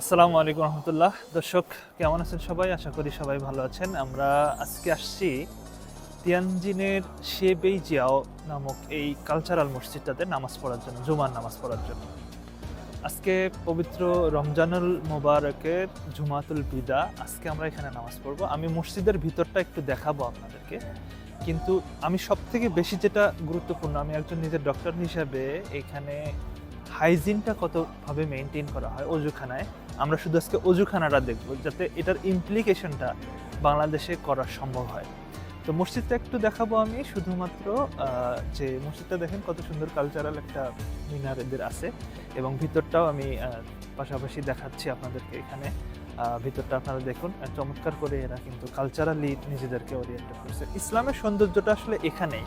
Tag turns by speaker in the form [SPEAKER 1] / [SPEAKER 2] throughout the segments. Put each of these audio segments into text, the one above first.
[SPEAKER 1] আসসালামু আলাইকুম রহমতুল্লাহ। দর্শক, কেমন আছেন সবাই? আশা করি সবাই ভালো আছেন। আমরা আজকে আসছি তিয়ানজিনের শেবেই জিয়াও নামক এই কালচারাল মসজিদটাতে নামাজ পড়ার জন্য, জুমার নামাজ পড়ার জন্য। আজকে পবিত্র রমজানুল মোবারকের জুমাতুল বিদা, আজকে আমরা এখানে নামাজ পড়ব। আমি মসজিদের ভিতরটা একটু দেখাবো আপনাদেরকে। কিন্তু আমি সব থেকে বেশি যেটা গুরুত্বপূর্ণ, আমি একজন নিজের ডক্টর হিসাবে এখানে হাইজিনটা কতভাবে মেনটেন করা হয়, অজুখানায়। আমরা শুধু আজকে অজুখানাটা দেখব যাতে এটার ইমপ্লিকেশনটা বাংলাদেশে করা সম্ভব হয়। তো মসজিদটা একটু দেখাবো আমি, শুধুমাত্র যে মসজিদটা দেখেন কত সুন্দর কালচারাল একটা মিনার এদের আছে এবং ভিতরটাও আমি পাশাপাশি দেখাচ্ছি আপনাদেরকে এখানে। ভিতরটা আপনারা দেখুন চমৎকার করে এরা কিন্তু কালচারালি নিজেদেরকে ওরিয়েন্ট করছে। ইসলামের সৌন্দর্যটা আসলে এখানেই,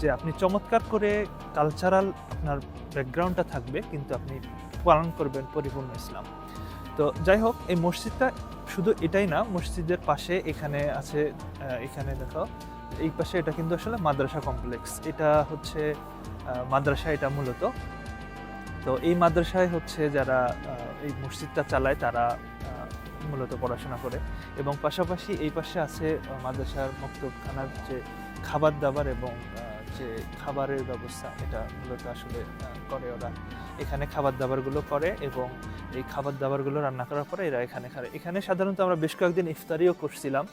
[SPEAKER 1] যে আপনি চমৎকার করে কালচারাল আপনার ব্যাকগ্রাউন্ডটা থাকবে, কিন্তু আপনি পালন করবেন পরিপূর্ণ ইসলাম। তো যাই হোক, এই মসজিদটা শুধু এটাই না, মসজিদের পাশে এখানে আছে এখানে দেখো, এই পাশে এটা কিন্তু আসলে মাদ্রাসা কমপ্লেক্স। এটা হচ্ছে মাদ্রাসা এটা মূলত। তো এই মাদ্রাসায় হচ্ছে যারা এই মসজিদটা চালায়, তারা মূলত পড়াশোনা করে। এবং পাশাপাশি এই পাশে আছে মাদ্রাসার মক্তবখানার যে খাবার দাবার এবং যে খাবারের ব্যবস্থা, এটা মূলত আসলে করে ওরা। এখানে খাবার দাবারগুলো করে এবং এই খাবার দাবারগুলো রান্না করার পরে এরা এখানে খায়। এখানে সাধারণত আমরা বেশ কয়েকদিন ইফতারিও করছিলাম।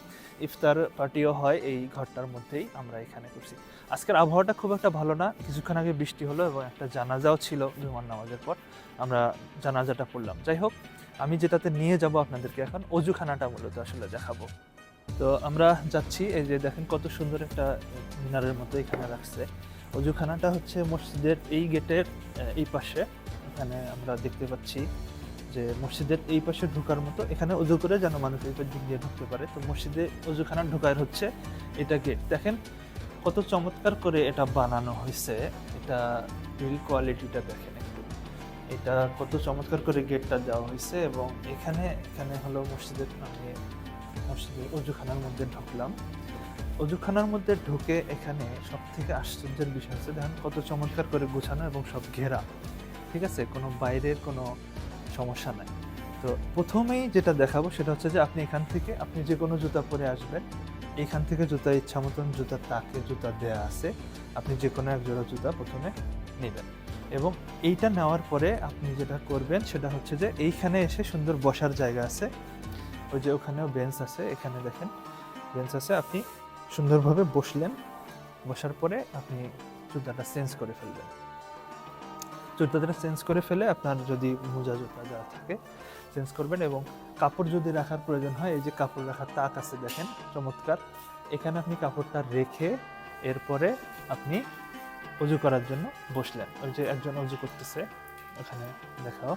[SPEAKER 1] ইফতার পার্টিও হয় এই ঘরটার মধ্যেই আমরা এখানে করছি। আজকের আবহাওয়াটা খুব একটা ভালো না। কিছুক্ষণ আগে বৃষ্টি হলো এবং একটা জানাজাও ছিল জুমার নামাজের পর। আমরা জানাজাটা পড়লাম। যাই হোক, আমি যেটাতে নিয়ে যাব আপনাদেরকে এখন, অজুখানাটা মূলত আসলে দেখাবো। তো আমরা যাচ্ছি, এই যে দেখেন কত সুন্দর একটা মিনারের মতো এখানে রাখছে। অজুখানাটা হচ্ছে মসজিদের এই গেটের এই পাশে। এখানে আমরা দেখতে পাচ্ছি যে মসজিদের এই পাশে ঢোকার মতো, এখানে অজু করে যেন মানুষ এই দিক দিয়ে ঢুকতে পারে। তো মসজিদে অজুখানা ঢোকার হচ্ছে এটা গেট। দেখেন কত চমৎকার করে এটা বানানো হয়েছে। এটা বিল কোয়ালিটিটা দেখেন একটু। এটা কত চমৎকার করে গেটটা দেওয়া হয়েছে এবং এখানে এখানে হলো মসজিদের আমি মসজিদের অজুখানার মধ্যে ঢুকলাম। অজুখানার মধ্যে ঢুকে এখানে সব থেকে আশ্চর্যের বিষয় হচ্ছে, দেখেন কত চমৎকার করে গোছানো এবং সব ঘেরা। ঠিক আছে? কোনো বাইরের কোনো সমস্যা নাই। তো প্রথমেই যেটা দেখাবো সেটা হচ্ছে যে, আপনি এখান থেকে, আপনি যে কোনো জুতা পরে আসবেন, এখান থেকে জুতা ইচ্ছা মতন জুতা তাকে জুতা দেয়া আছে, আপনি যে কোনো এক জোড়া জুতা প্রথমে নেবেন। এবং এইটা নেওয়ার পরে আপনি যেটা করবেন সেটা হচ্ছে যে, এইখানে এসে সুন্দর বসার জায়গা আছে। ওই যে ওখানেও বেঞ্চ আছে, এখানে দেখেন। বেঞ্চ আছে, আপনি সুন্দরভাবে বসলেন। বসার পরে আপনি জুতাটা চেঞ্জ করে ফেলবেন। জুতাটা চেঞ্জ করে ফেলে আপনার যদি মোজা জুতা যা থাকে চেঞ্জ করবেন এবং কাপড় যদি রাখার প্রয়োজন হয়, এই যে কাপড় রাখার তাক আছে দেখেন, চমৎকার। এখানে আপনি কাপড়টা রেখে এরপরে আপনি অজু করার জন্য বসলেন। ওই যে একজন অজু করতেছে, এখানে দেখাও।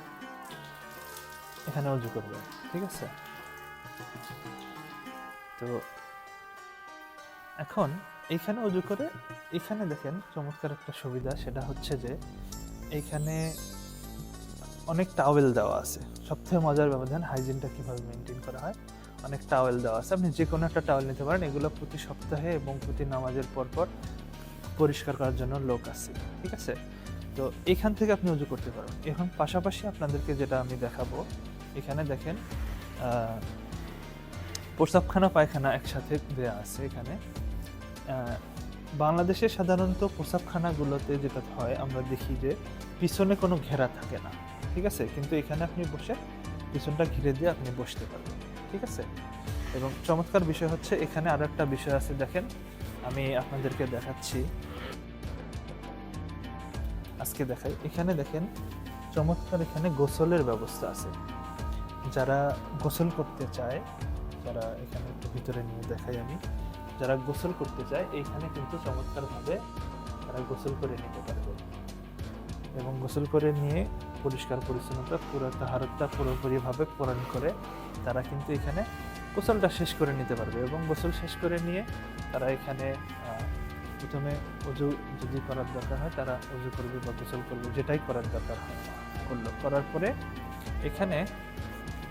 [SPEAKER 1] এখানে অজু করবেন, ঠিক আছে? তো এখন এখানে অজু করে এখানে দেখেন চমৎকার একটা সুবিধা, সেটা হচ্ছে যে এইখানে অনেক টাওয়েল দেওয়া আছে। সবথেকে মজার দেখেন হাইজিনটা কীভাবে মেনটেন করা হয়? অনেক টাওয়েল দেওয়া আছে। আপনি যে কোনো একটা টাওয়েল নিতে পারেন, এগুলো প্রতি সপ্তাহে এবং প্রতি নামাজের পর পর পরিষ্কার করার জন্য লোক আছে, ঠিক আছে? তো এখান থেকে আপনি উজু করতে পারেন এখন পাশাপাশি আপনাদেরকে যেটা আমি দেখাবো, এখানে দেখেন প্রস্রাবখানা পায়খানা একসাথে দেওয়া আছে এখানে। বাংলাদেশে সাধারণত প্রস্রাবখানাগুলোতে যেটা হয়, আমরা দেখি যে পিছনে কোনো ঘেরা থাকে না, ঠিক আছে? কিন্তু এখানে আপনি বসে পিছনটা ঘিরে দিয়ে আপনি বসতে পারবেন, ঠিক আছে? এবং চমৎকার বিষয় হচ্ছে, এখানে আরও একটা বিষয় আছে, দেখেন, আমি আপনাদেরকে দেখাচ্ছি। আজকে দেখাই। এখানে দেখেন, চমৎকার এখানে গোসলের ব্যবস্থা আছে। যারা গোসল করতে চায় যারা এখানে একটু ভিতরে নিয়ে দেখাই আমি। যারা গোসল করতে চায়, এইখানে কিন্তু চমৎকারভাবে তারা গোসল করে নিতে পারবে। এবং গোসল করে নিয়ে পরিষ্কার পরিচ্ছন্নতা, পুরো তাহারতটা পুরোপুরিভাবে পূরণ করে তারা কিন্তু এখানে গোসলটা শেষ করে নিতে পারবে। এবং গোসল শেষ করে নিয়ে তারা এখানে প্রথমে অজু যদি করার দরকার হয়, তারা অজু করবে বা গোসল করবে, যেটাই করার দরকার হয়। করল। করার পরে এখানে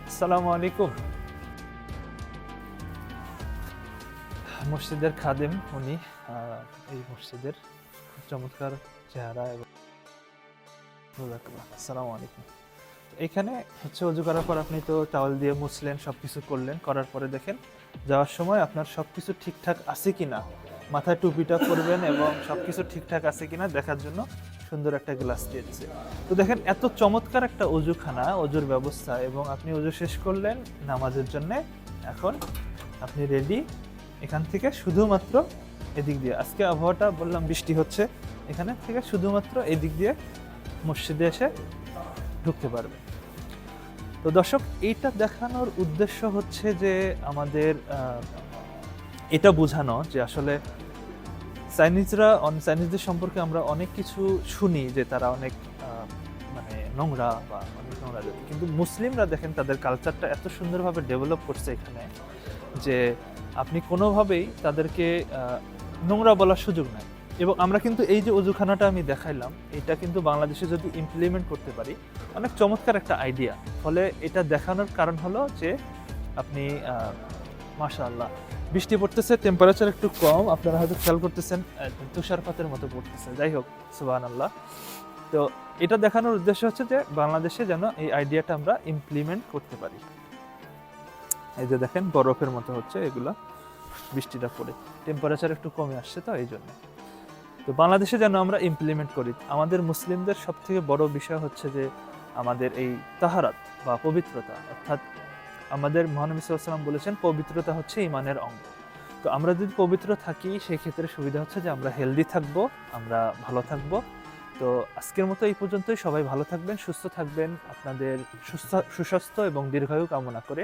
[SPEAKER 1] আসসালামু আলাইকুম। মসজিদের খাদেম উনি এই মসজিদের খুব চমৎকার চেহারা এবং। আসসালামু আলাইকুম এখানে হচ্ছে অজু করার পর আপনি তো টাওয়াল দিয়ে মুছলেন সব কিছু করলেন, করার পরে দেখেন যাওয়ার সময় আপনার সব কিছু ঠিকঠাক আছে কি না মাথায় টুপিটা করবেন এবং সব কিছু ঠিকঠাক আছে কিনা দেখার জন্য সুন্দর একটা গ্লাস দিয়েছে তো দেখেন এত চমৎকার একটা অজুখানা, অজুর ব্যবস্থা এবং আপনি অজু শেষ করলেন নামাজের জন্য, এখন আপনি রেডি এখান থেকে শুধুমাত্র এদিক দিয়ে। আজকে আবহাওয়াটা বললাম বৃষ্টি হচ্ছে, এখানে থেকে শুধুমাত্র এদিক দিয়ে মসজিদে এসে ঢুকতে পারবে। তো দর্শক, এইটা দেখানোর উদ্দেশ্য হচ্ছে যে আমাদের এটা বোঝানো যে আসলে চাইনিজরা, অন- চাইনিজদের সম্পর্কে আমরা অনেক কিছু শুনি যে তারা অনেক মানে নোংরা বা অনেক নোংরা কিন্তু মুসলিমরা দেখেন তাদের কালচারটা এত সুন্দরভাবে ডেভেলপ করছে এখানে যে আপনি কোনোভাবেই তাদেরকে নোংরা বলার সুযোগ নাই। এবং আমরা কিন্তু এই যে অজুখানাটা আমি দেখাইলাম, এটা কিন্তু বাংলাদেশে যদি ইমপ্লিমেন্ট করতে পারি, অনেক চমৎকার একটা আইডিয়া ফলে এটা দেখানোর কারণ হলো যে, আপনি মাশাআল্লাহ, বৃষ্টি পড়তেছে টেম্পারেচার একটু কম, আপনারা হয়তো খেয়াল করতেছেন তুষারপাতের মতো পড়তেছে। যাই হোক সুবাহ আল্লাহ তো এটা দেখানোর উদ্দেশ্য হচ্ছে যে, বাংলাদেশে যেন এই আইডিয়াটা আমরা ইমপ্লিমেন্ট করতে পারি। এই যে দেখেন, বরফের মতো হচ্ছে এগুলা বৃষ্টিটা পড়ে। টেম্পারেচার একটু কমে আসছে তো, এই জন্য। তো বাংলাদেশে যেন আমরা ইমপ্লিমেন্ট করি, আমাদের মুসলিমদের সব থেকে বড় বিষয় হচ্ছে যে আমাদের এই তাহারাত বা পবিত্রতা। অর্থাৎ আমাদের মহানবী সাল্লাম বলেছেন, পবিত্রতা হচ্ছে ইমানের অঙ্গ। তো আমরা যদি পবিত্র থাকি, সেক্ষেত্রে সুবিধা হচ্ছে যে আমরা হেলদি থাকব, আমরা ভালো থাকব। তো আজকের মতো এই পর্যন্তই। সবাই ভালো থাকবেন, সুস্থ থাকবেন। আপনাদের সুস্থ, সুস্বাস্থ্য এবং দীর্ঘায়ু কামনা করে